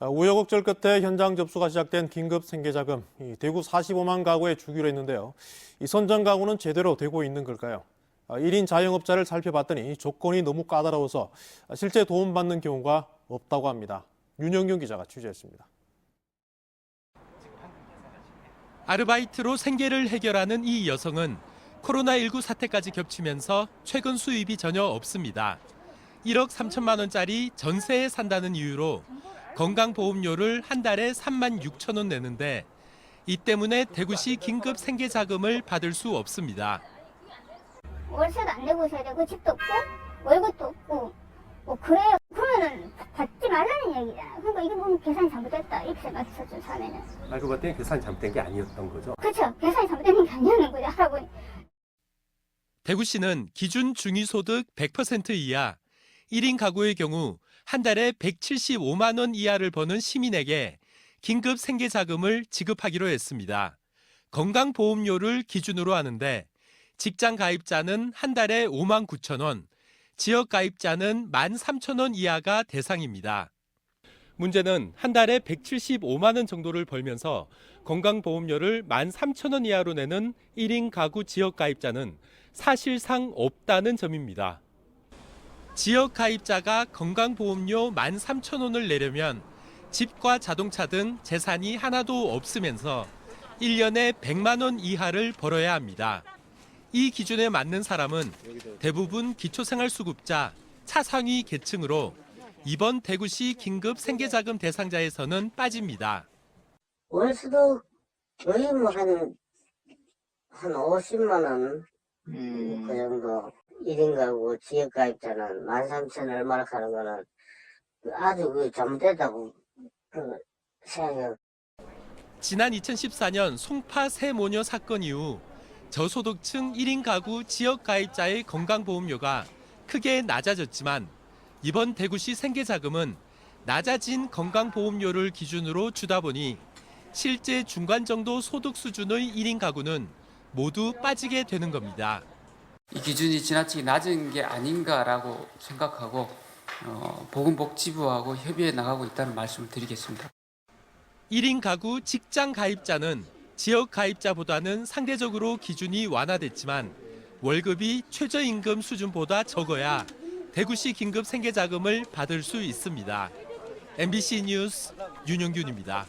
아, 우여곡절 끝에 현장 접수가 시작된 긴급 생계자금. 이 대구 45만 가구에 주기로 했는데요. 이 선정 가구는 제대로 되고 있는 걸까요? 아, 1인 자영업자를 살펴봤더니 조건이 너무 까다로워서 실제 도움받는 경우가 없다고 합니다. 윤영균 기자가 취재했습니다. 아르바이트로 생계를 해결하는 이 여성은 코로나19 사태까지 겹치면서 최근 수입이 전혀 없습니다. 1억 3천만 원짜리 전세에 산다는 이유로 건강보험료를 한 달에 3만 6천 원 내는데 이 때문에 대구시 긴급 생계 자금을 받을 수 없습니다. 월세도 안 내고 있어야 되고 집도 없고 월급도 없고 뭐 그래요. 그러면은 받지 말라는 얘기잖아요 그러니까 이게 보면 계산이 잘못됐다. 이렇게 생각했었죠 처음에는. 알고 봤더니 계산이 잘못된 게 아니었던 거죠. 그렇죠. 계산이 잘못된 게 아니었는 거죠. 할아버지 대구시는 기준 중위소득 100% 이하 1인 가구의 경우 한 달에 175만 원 이하를 버는 시민에게 긴급 생계 자금을 지급하기로 했습니다. 건강보험료를 기준으로 하는데 직장 가입자는 한 달에 5만 9천 원, 지역 가입자는 1만 3천 원 이하가 대상입니다. 문제는 한 달에 175만 원 정도를 벌면서 건강보험료를 1만 3천 원 이하로 내는 1인 가구 지역 가입자는 사실상 없다는 점입니다. 지역 가입자가 건강보험료 1만 3천 원을 내려면 집과 자동차 등 재산이 하나도 없으면서 1년에 100만 원 이하를 벌어야 합니다. 이 기준에 맞는 사람은 대부분 기초생활수급자, 차상위 계층으로 이번 대구시 긴급 생계자금 대상자에서는 빠집니다. 월수도 거의 뭐한 한 50만 원, 그 정도. 1인 가구 지역 가입자는 13,000 얼마나 하는 거는 아주 그 잘못됐다고 그 생각해요. 지난 2014년 송파 새 모녀 사건 이후 저소득층 1인 가구 지역 가입자의 건강보험료가 크게 낮아졌지만 이번 대구시 생계자금은 낮아진 건강보험료를 기준으로 주다 보니 실제 중간 정도 소득 수준의 1인 가구는 모두 빠지게 되는 겁니다. 이 기준이 지나치게 낮은 게 아닌가라고 생각하고 어, 보건복지부하고 협의해 나가고 있다는 말씀을 드리겠습니다. 1인 가구 직장 가입자는 지역 가입자보다는 상대적으로 기준이 완화됐지만 월급이 최저임금 수준보다 적어야 대구시 긴급 생계자금을 받을 수 있습니다. MBC 뉴스 윤영균입니다.